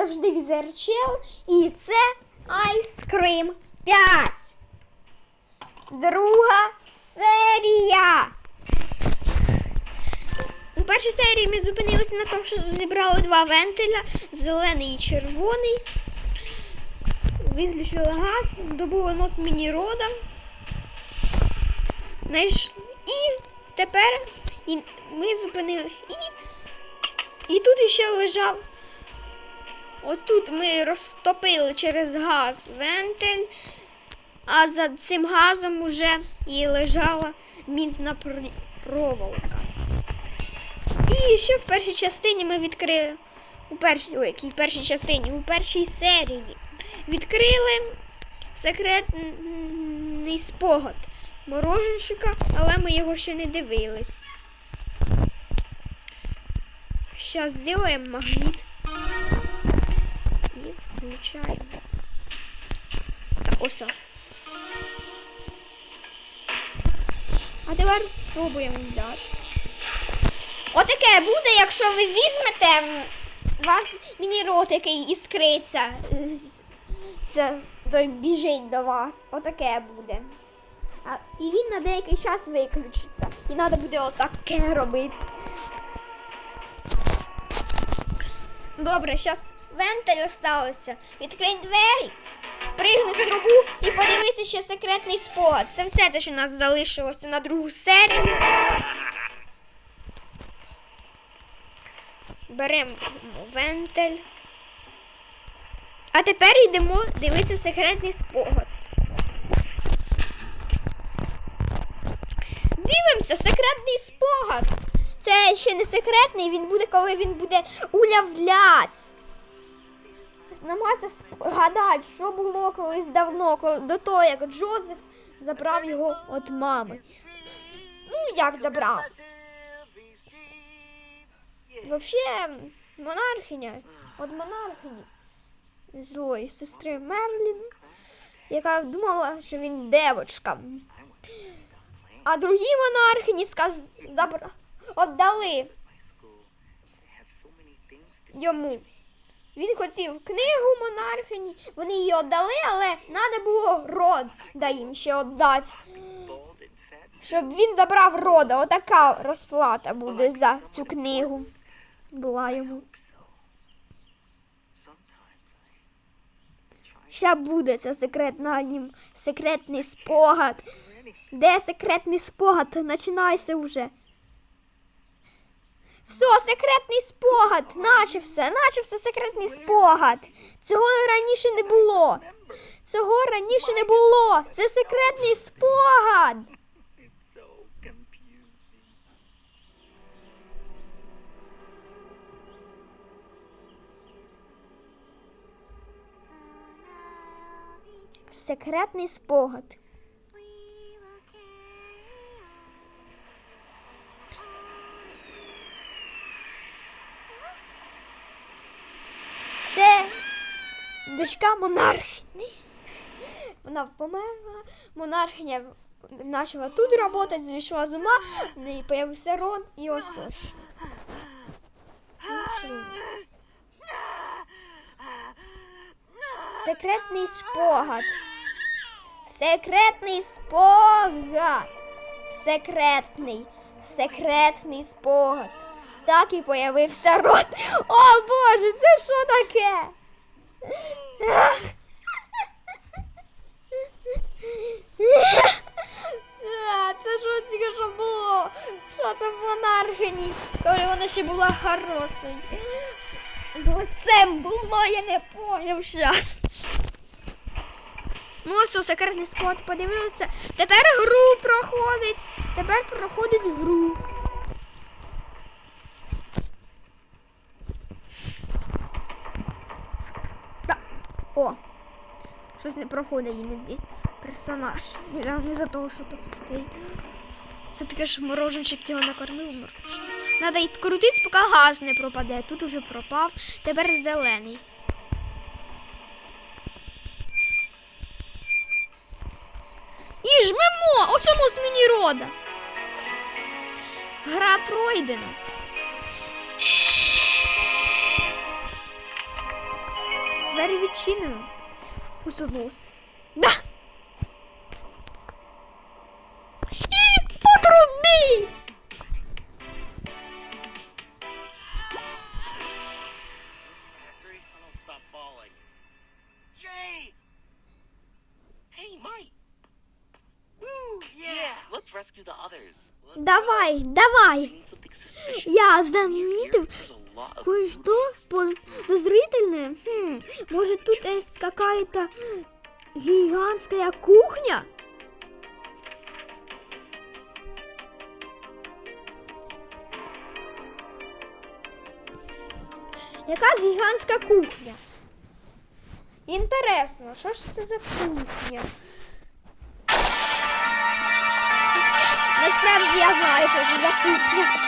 завжди візерчел. І це Ice Cream 5. Друга серія. У першій серії ми зупинилися на тому, що зібрали два вентиля, зелений і червоний. Виключили газ, здобули нос мінірода. І тепер ми зупинили. І, і тут ще лежав. Отут ми розтопили через газ вентиль, а за цим газом уже і лежала мінтна проволока. І ще в першій частині ми відкрили. У першій, ой, якій першій частині, у першій серії відкрили секретний спогад мороженщика, але ми його ще не дивились. Зараз зробимо магніт і. Так, ось. А тепер пробуємо взяти. Отаке буде, якщо ви візьмете, у вас міні-рот, який іскриться, е, це біжить до вас. Отаке буде. А, і він на деякий час виключиться. І треба буде отаке робити. Добре, зараз вентиль залишився. Відкрий двері, спригни в трубу і подивися ще секретний спогад. Це все те, що нас залишилося на другу серію. Беремо вентиль. А тепер йдемо дивитися секретний спогад. Дивимося, секретний спогад. Це ще не секретний, він буде, коли він буде уявляти. Намагатися згадати, що було колись давно, до того, як Джозеф забрав його від мами. Ну, як забрав? Взагалі, монархиня, от монархині злої сестри Мерлін, яка думала, що він девочка. А другі монархині сказ... забра... віддали йому. Він хотів книгу монархині, вони її віддали, але треба було рода їм ще віддати. Щоб він забрав рода. Отака розплата буде за цю книгу. Була йому. Ще буде це секретна нім, секретний спогад. Де секретний спогад? Починайся вже. Все, секретний спогад. Наче все, наче все секретний спогад. Цього раніше не було. Цього раніше не було. Це секретний спогад. Секретний спогад. Дочка монархні. Вона померла, монархиня почала тут працювати, зійшла з ума, в неї появився Рон і ось. Секретний спогад. Секретний спогад. Секретний. Секретний спогад. Так і появився рот. О Боже, це що таке? Це що тільки що було? Що це в монархині? Коли вона ще була хорошою. З, лицем було, я не поняв щас. Ну, ось у секретний спот подивилися. Тепер гру проходить. Тепер проходить гру. Да. О! Щось не проходить іноді персонаж. Не, за того, що товстий. Це таке ж мороженчик його накормив мороженчик. Надо й крутить, поки газ не пропаде. Тут уже пропав. Тепер зелений. І жмемо! Ось воно з міні-рода. Гра пройдена. двері відчинимо. Усунус. Да! І Давай, давай! something suspicious. Я of кое-что подозрительное. Хм, может тут есть какая-то гигантская кухня? Якась гігантська кухня. Інтересно, що ж це за кухня? Насправді я знаю, що це за кухня.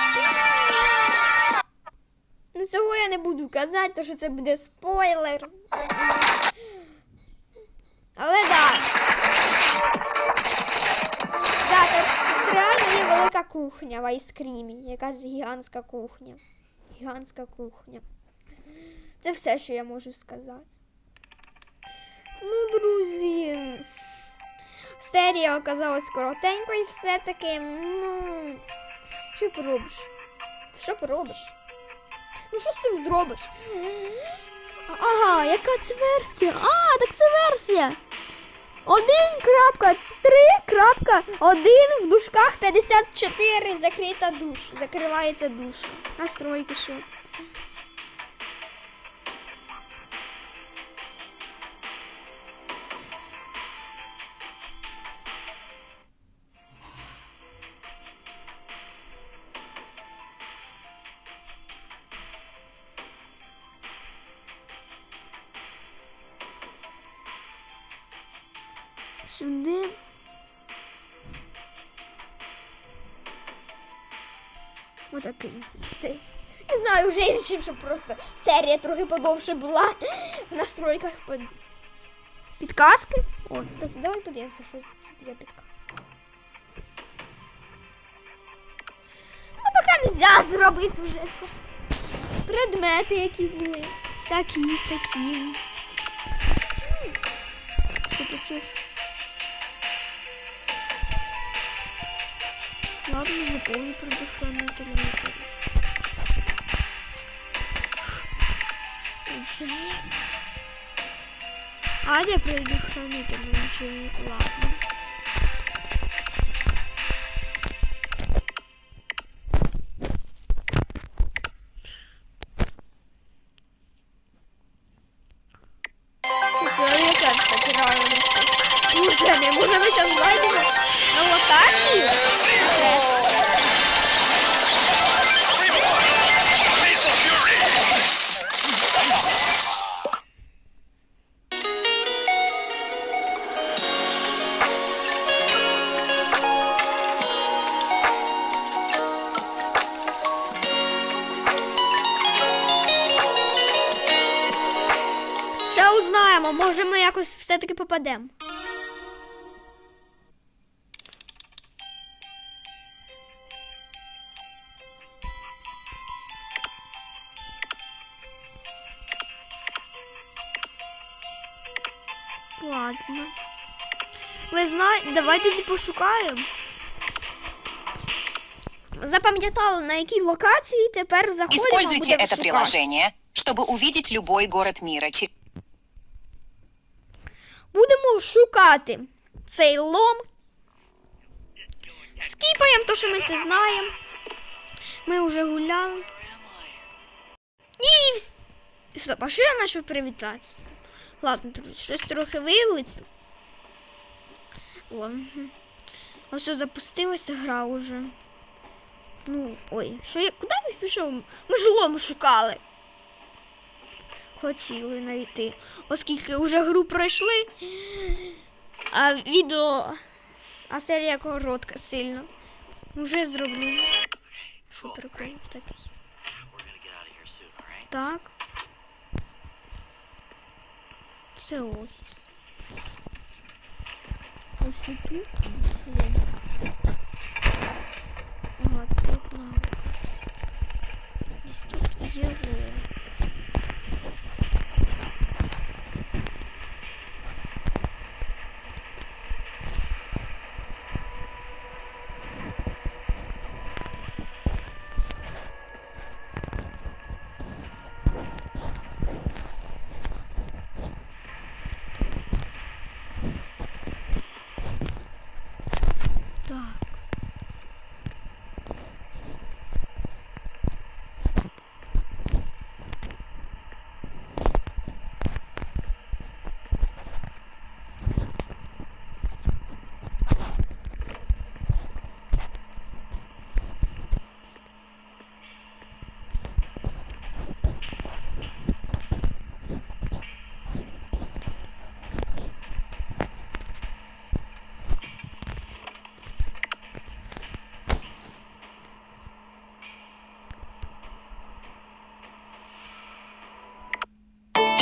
Ну цього я не буду казати, тому що це буде спойлер. Але да. Да, це реально є велика кухня в айскрімі. Якась гігантська кухня. Гігантська кухня. Це все, що я можу сказати. Ну, друзі. Серія оказалась коротенькою все-таки. Ну. Що поробиш? Що поробиш? Ну що з цим зробиш? Ага, яка це версія? А, так це версія. 1.3.1 в дужках 54 закрита душ. Закривається душ. Настройки що. Сюди. Отакий. Не знаю, вже я вирішив, щоб просто серія трохи подовше була в настройках під... підказки. О, кстати, давай подивимося, що це є підказка. Ну, поки не можна зробити вже це. Предмети, які були. Такі, такі. Що тут Ладно, не помню предохранитель. не интересно. Уже. А где предохранитель? Ну, Ничего не... Ладно. Уже не, може ми зараз зайдемо на локацію? Може ми якось все-таки попадемо. Ладно. Ви знаєте, давай тоді пошукаємо. Запам'ятали, на якій локації тепер заходимо. Используйте будемо это шукати. приложение, чтобы увидеть любой город мира. Чи- Будемо шукати цей лом. Скіпаємо то, що ми це знаємо. Ми вже гуляли. І вс... Стоп, а що я почав привітатися? Ладно, друзі, щось трохи вилиться. Ось запустилася гра уже. Ну, ой, що я. Куди я пішов? Ми ж лом шукали. Хотіли знайти. Оскільки вже гру пройшли, а відео, а серія коротка сильно. Уже зроблю. Що прикол такий. Так. Це офіс. Ось і тут. Ага, тут на. Десь тут є лом.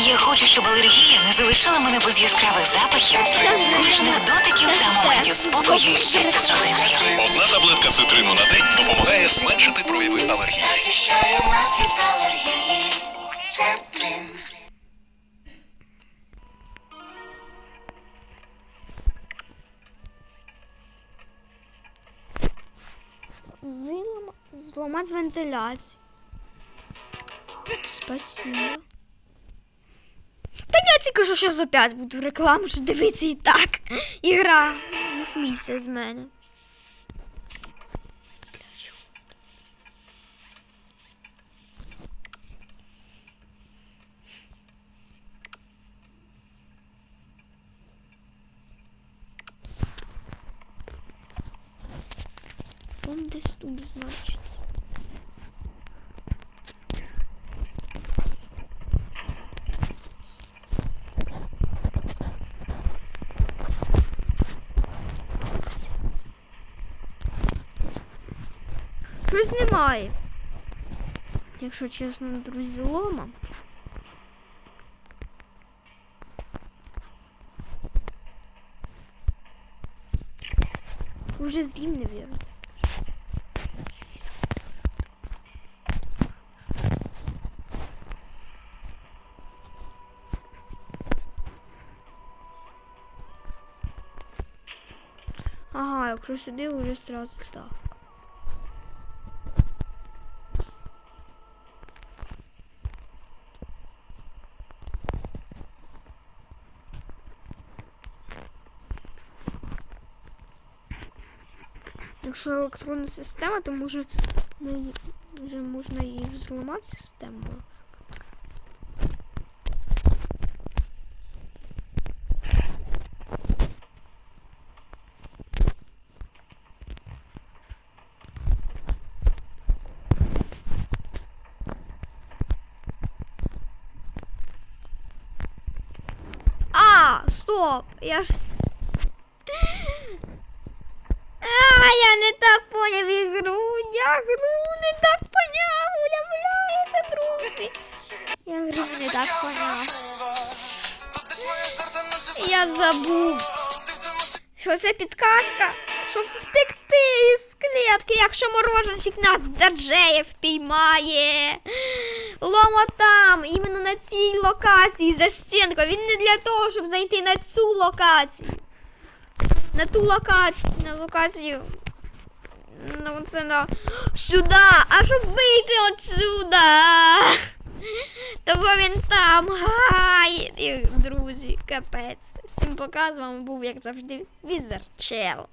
Я хочу, щоб алергія не залишила мене без яскравих запахів, ніжних дотиків та моментів спокою і щастя з родиною. Одна таблетка цитрину на день допомагає зменшити прояви алергії. Захищаю нас від алергії. Вилом... Зламати вентиляцію. Спасибо. Та я ці кажу, що за 5 буду рекламу, що дивитися і так. Ігра. Не смійся з мене. Там десь тут, значить. Щось немає. Якщо чесно, друзі, лома. Уже з'їм, навірно. Ага, якщо сюди вже сразу так. Якщо електронна система, то може вже можна її взламати систему. А, стоп! Я ж. А, я не так поняв ігру. Я гру не так поняв. Уявляєте, друзі. Я гру не так поняв. Я забув. Що це підказка? Щоб втекти із клітки, якщо мороженщик нас заджеє, впіймає. Ломо там, іменно на цій локації за стінкою. Він не для того, щоб зайти на цю локацію. На ту локацію. На локацію. Ну, це на сюди. А щоб вийти отсюда. Того він там. Гай. Друзі, капець. Всім показував, був, як завжди, Візер Чел.